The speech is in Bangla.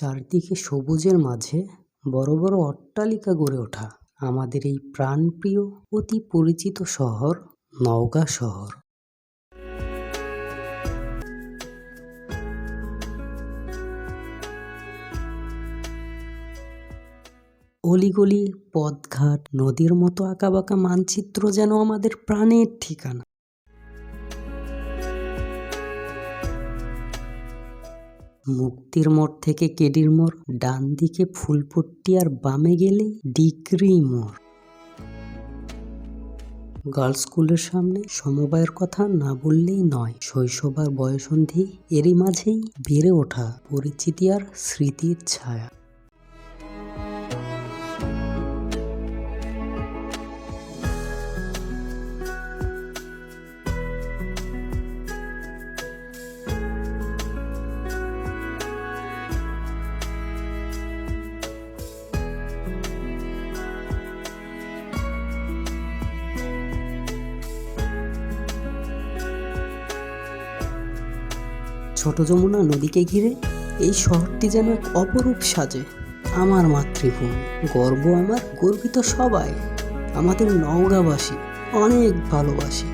চারদিকে সবুজের মাঝে বড় বড় অট্টালিকা গড়ে ওঠা আমাদের এই প্রাণপ্রিয়, অতি পরিচিত শহর নওগাঁ শহর। অলিগলি, পথঘাট, নদীর মতো আঁকাবাঁকা মানচিত্র যেন আমাদের প্রাণের ঠিকানা। মুক্তির মোড় থেকে কেডির মোড়, ডান দিকে ফুলপট্টি আর বামে গেলে ডিগ্রি মোড়। গার্লস স্কুলের সামনে সমবায়ের কথা না বললেই নয়, শৈশব আর বয়সন্ধি এরই মাঝেই বেড়ে ওঠা পরিচিতি আর স্মৃতির ছায়া। ছোট যমুনা নদীকে ঘিরে এই শহরটি যেন এক অপরূপ সাজে। আমার মাতৃভূমি, গর্ব আমার, গর্বিত সবাই আমাদের নওগাঁবাসী, অনেক ভালোবাসি।